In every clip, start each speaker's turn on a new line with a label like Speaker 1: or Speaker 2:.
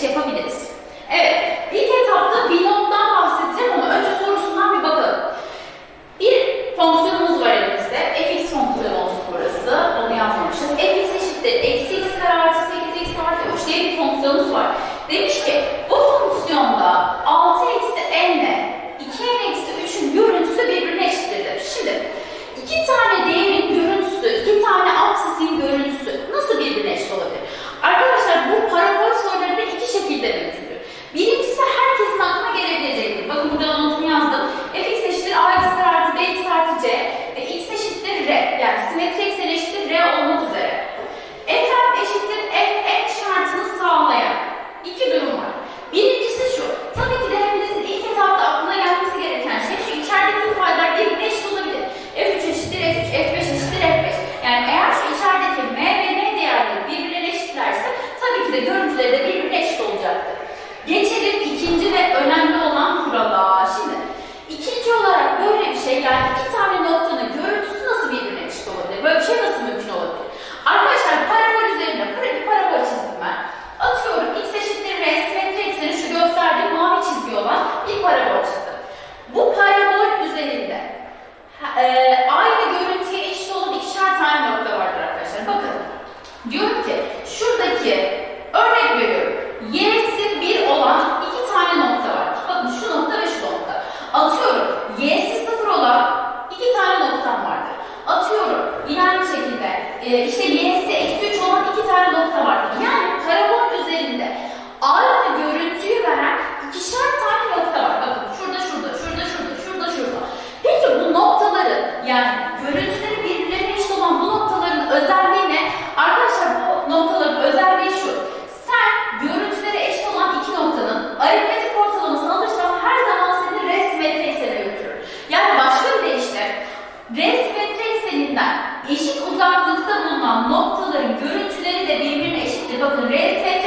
Speaker 1: Şey yapabiliriz. Evet, ilk etapta binomdan bahsedeceğim ama önce sorusundan bir bakalım. Bir fonksiyonumuz var elimizde. fx fonksiyonu olsun burası. Onu yazmamışız. fx eşittir. Eksi x kare artı 8x artı 3 diye bir fonksiyonumuz var. Demiş ki Bakın res ve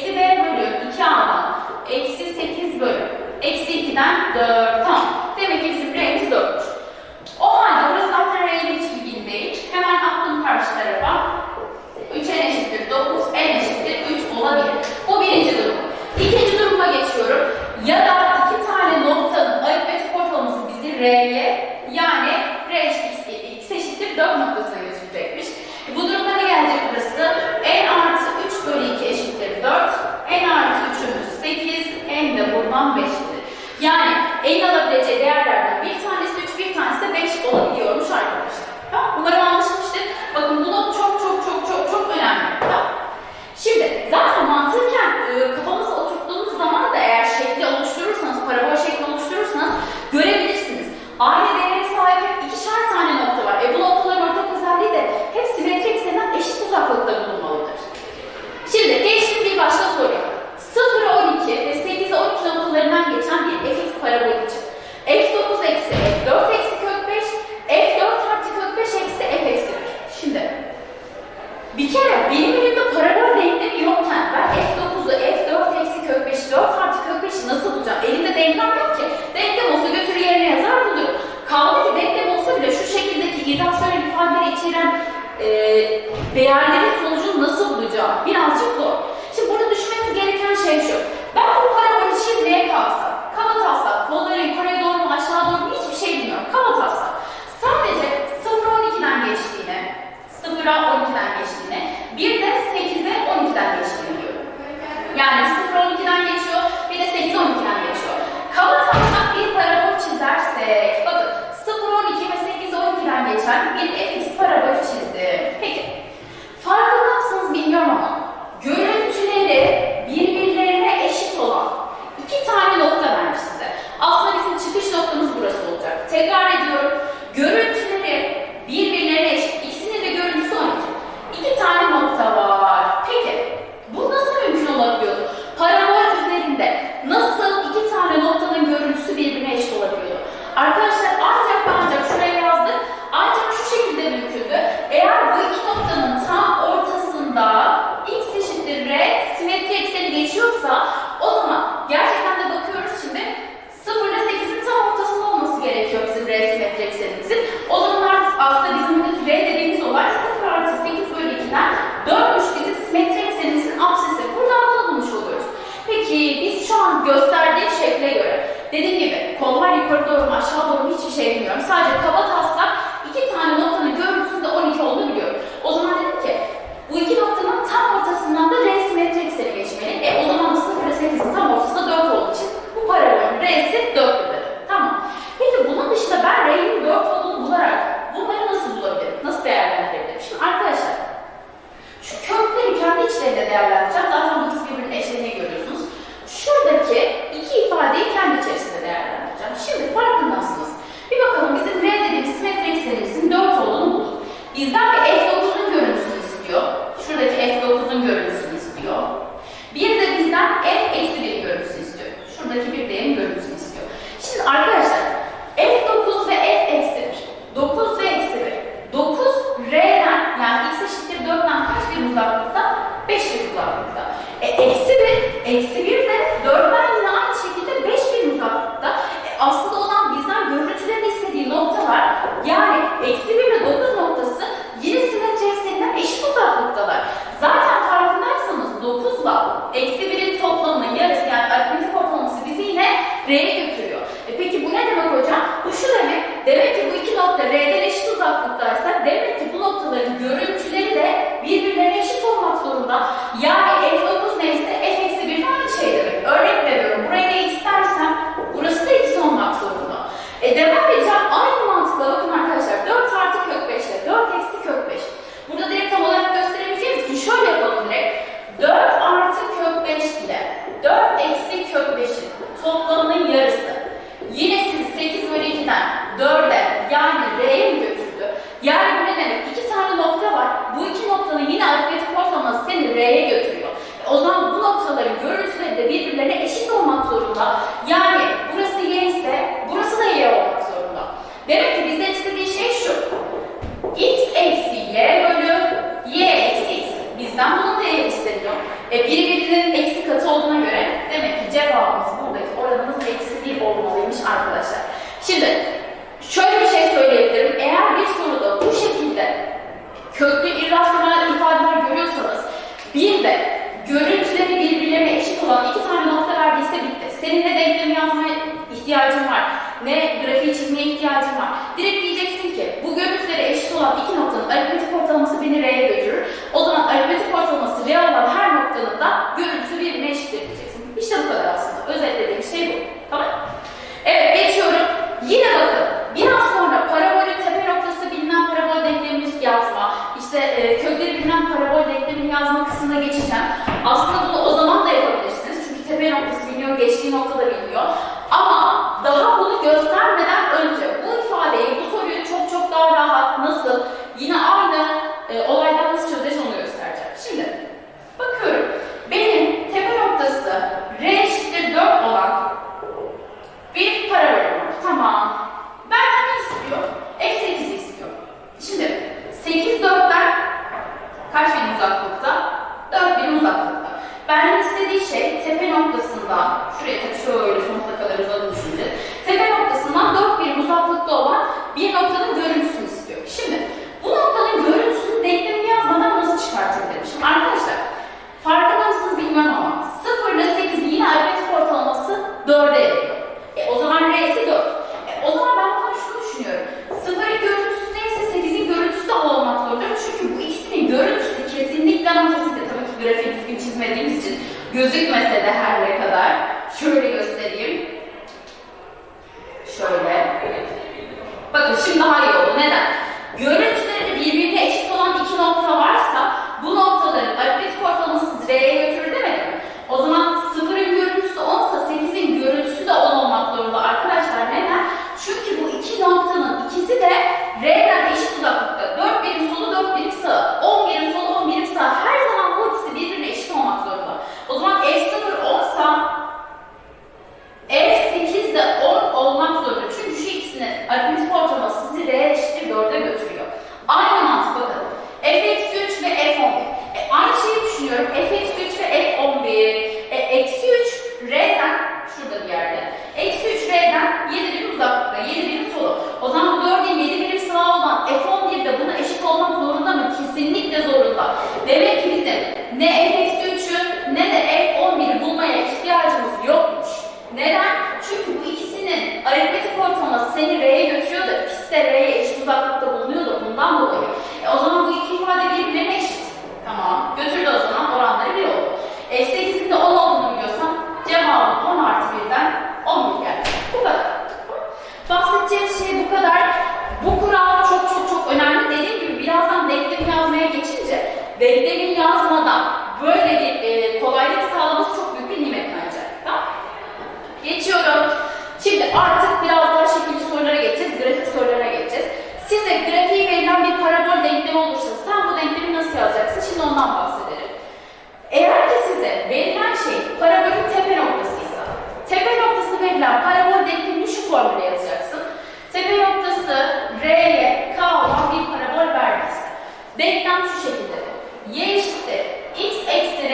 Speaker 1: Eksi b bölü 2a'dan eksi 8 bölü. Eksi 2'den 4 tamam. Yani 50 alabilirsiniz. they got it. 4'e yani R'ye mi götürdü? Yani bu ne demek? İki tane nokta var. Bu iki noktanın yine aritmetik ortalaması seni R'ye götürüyor. Ne denklemi yazmaya ihtiyacın var, ne grafiği çizmeye ihtiyacın var. Direkt diyeceksin ki bu görüntülere eşit olan iki noktanın aritmetik ortalaması beni R'ye götürür. şöyle sonsuza kadar uzadı düşünce. Tepe noktasından 4 birim uzaklıkta olan bir noktanın görüntüsünü istiyor. Şimdi bu noktanın görüntüsünü denklemi yazmadan nasıl çıkartır demişim. Arkadaşlar farkında mısınız bilmem ama 0 ile 8'in yine aritmetik ortalaması 4'e yapıyor. E, o zaman R'si 4. E, o zaman ben bunu şunu düşünüyorum. 0'ın görüntüsü neyse 8'in görüntüsü de olmak zorunda. Çünkü bu ikisinin görüntüsü kesinlikle anlatısıydı. Tabii ki grafiği düzgün çizmediğimiz için gözükmese de her ne kadar Şöyle göstereyim. Şöyle. Bakın şimdi daha iyi oldu. Neden? Görüntüleri birbirine eşit olan iki nokta varsa bu noktaların aritmetik ortalaması R'ye götürür demedim mi? O zaman sıfırın görüntüsü 10 ise 8'in görüntüsü de 10 olmak zorunda arkadaşlar. Neden? Çünkü bu iki noktanın ikisi de R'den eşit uzaklıkta. 4 birim solu 4 birim sağı. 10 birim solu 10 birim sağı. Her zaman bu ikisi birbirine eşit olmak zorunda. O zaman F0 10 sa F8 de 10 olmak zorunda. Çünkü şu ikisinin aritmetik ortalaması sizi R eşittir 4'e götürüyor. Aynı mantık bakın. F-3 ve F11. E, aynı şeyi düşünüyorum. F-3 ve F11. E, eksi 3 R'den, şurada bir yerde. Eksi 3 R'den 7 birim uzaklıkta, 7 birim solu. O zaman bu gördüğüm 7 birim sağa olan F11 de buna eşit olmak zorunda mı? Kesinlikle zorunda. Demek ki bizim ne F-3'ü ne de F11'i bulmaya ihtiyacımız yokmuş. Neden? Çünkü bu ikisinin aritmetik ortalaması seni R'ye götürüyor da ikisi de R'ye eşit uzaklıkta bulunuyor da bundan dolayı. E o zaman bu iki ifade birbirine eşit. Tamam. Götürdü o zaman oranları bir oldu. F8'in de 10 olduğunu biliyorsan cevabın 10 artı 1'den 11 geldi. Bu kadar. Bahsedeceğim şey bu kadar. Bu kural çok çok çok önemli. Dediğim gibi birazdan denklemi yazmaya geçince denklemi yazmadan böyle bir e, kolaylık sağlaması çok büyük bir nimet bence. Geçiyorum. Şimdi artık biraz daha şekilli sorulara geçeceğiz, grafik sorulara geçeceğiz. Size grafiği verilen bir parabol denklemi olursa sen bu denklemi nasıl yazacaksın? Şimdi ondan bahsedelim. Eğer ki size verilen şey parabolün tepe noktasıysa, tepe noktası verilen parabol denklemini şu formüle yazacaksın. Tepe noktası R'ye K olan bir parabol verdiyse, denklem şu şekilde. Y eşittir x eksi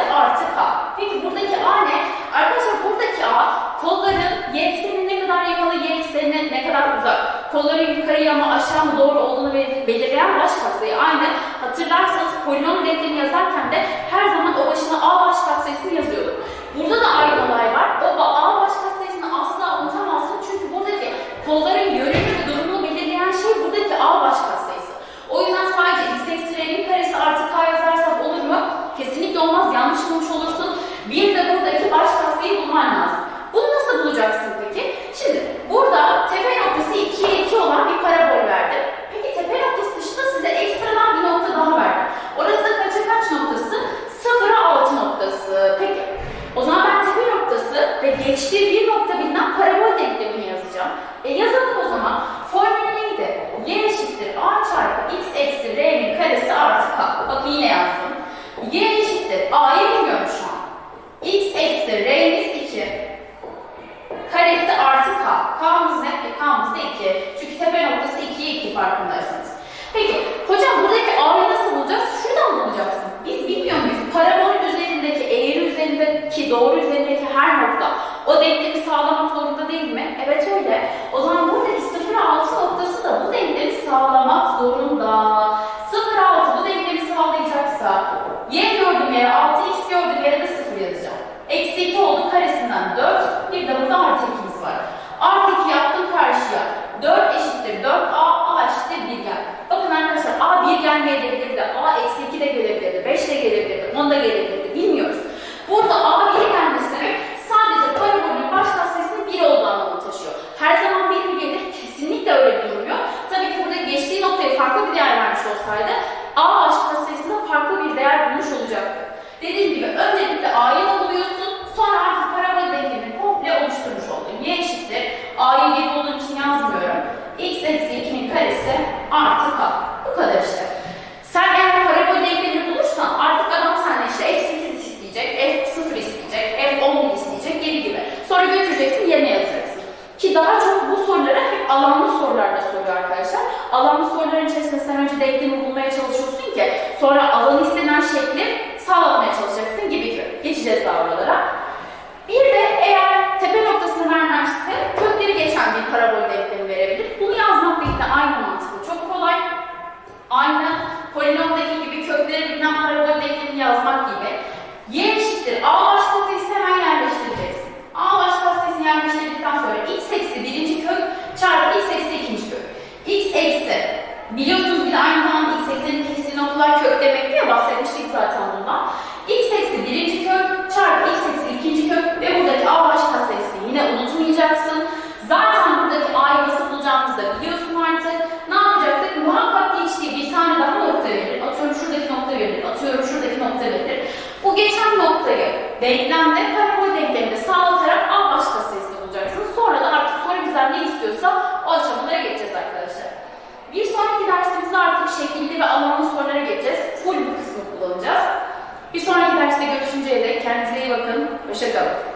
Speaker 1: Karesi artı K. Peki buradaki A ne? Arkadaşlar buradaki A kolların y ekseninin ne kadar yakını y eksenine ne kadar uzak. Kolların yukarıya mı aşağı mı doğru olduğunu bel- belirleyen baş katsayı. Aynı hatırlarsanız polinom denklemi yazarken de her zaman o başına A baş katsayısını yazıyorduk. Burada da aynı olay var. O A baş katsayısını asla unutamazsın çünkü buradaki kolların yönünü ve durumunu belirleyen şey buradaki A baş katsayısı. O yüzden sadece x eksi R'nin karesi artı K yazarsam olur mu? Kesinlikle olmaz. Yanlış bulmuş olursun. Bir de buradaki baş katsayıyı bulman lazım. Bunu nasıl bulacaksın peki? Şimdi burada tepe noktası 2'ye 2 olan bir parabol verdim. Peki tepe noktası dışında size ekstradan bir nokta daha verdim. Orası da kaça kaç noktası? 0'a 6 noktası. Peki. O zaman ben tepe noktası ve geçtiği bir nokta bilinen parabol denklemini yazacağım. E yazalım o zaman. Formül neydi? Y eşittir A çarpı x eksi R'nin karesi artı K. Bak yine yazdım. Y eşittir A'yı bilmiyorum şu an. x eksi R'miz 2. Karesi artı K. K'mız ne? E, K'mız da 2. Çünkü tepe noktası 2'ye 2 farkındaysanız. Peki hocam buradaki A'yı nasıl bulacağız? Şuradan bulacaksın. Biz bilmiyor muyuz? Parabolün üzerindeki, eğri üzerindeki, doğru üzerindeki her nokta o denklemi sağlamak zorunda değil mi? Evet öyle. O zaman buradaki 0-6 noktası da bu denklemi sağlamak zorunda. 0-6 bu denklemi sağlayacaksa y gördüğüm yere 6x gördüğüm yere de 0 yazacağım. Eksi 2 oldu karesinden 4. Bir de burada artı 2'miz var. Artı 2 yaptım karşıya. 4 eşittir 4 a, a eşittir 1 gel. Bakın arkadaşlar a 1 gelmeyebilirdi, a eksi 2 de gelebilirdi, 5 de gelebilirdi, 10 da gelebilirdi. Bilmiyoruz. Burada a 1 gelmesi demek sadece parabolün baş katsayısının 1 olduğu anlamı taşıyor. Her zaman 1 mi gelir? Kesinlikle öyle bir yok. Tabii ki burada geçtiği noktaya farklı bir değer vermiş olsaydı a baş katsayısında farklı bir değer bulmuş olacaktı. Dediğim gibi öncelikle a'yı da buluyorsun, sonra artık parabol denklemini komple oluşturmuş oldun. Y eşittir. A'yı 1 bulduğum için yazmıyorum. x eksi 2'nin karesi artı k. Bu kadar işte. Sen eğer parabol denklemini bulursan artık adam senden işte f8 isteyecek, f0 isteyecek, f11 isteyecek gibi gibi. Sonra götüreceksin yerine yazacaksın. Ki daha çok bu soruları hep alanlı sorularda soruyor arkadaşlar. Alanlı soruların içerisinde sen önce denklemi bulmaya çalışıyorsun ki sonra alan istenen şekli sağlamaya çalışacaksın gibi gibi. Geçeceğiz daha oralara. Bir de eğer tepe noktasını vermezse kökleri geçen bir parabol denklemi verebilir. Bunu yazmak da yine aynı mantıklı. Çok kolay. Aynı polinomdaki gibi kökleri bilinen parabol denklemini yazmak gibi. Y eşittir. A baş katsayısı hemen yerleştireceksin. A baş katsayısını yerleştirdikten sonra x eksi birinci kök çarpı x eksi ikinci kök. x eksi biliyorsunuz bir de aynı zamanda x eksenin kestiği noktalar kök demekti ya bahsetmiştik zaten bundan. x eksi birinci kök çarpı x eksi ikinci kök ve buradaki a başka sesini yine unutmayacaksın. Zaten buradaki a'yı nasıl bulacağımızı da biliyorsun artık. Ne yapacaktık? Muhakkak geçtiği bir tane daha nokta verilir. Atıyorum şuradaki nokta verilir. Atıyorum şuradaki nokta verilir. Bu geçen noktayı denklemde parabol denkleminde sağlatarak a başka sesini bulacaksın. Sonra da artık soru bizden ne istiyorsa o aşamalara geçeceğiz arkadaşlar. Bir sonraki dersimizde artık şekilli ve alanlı sorulara geçeceğiz. Full bu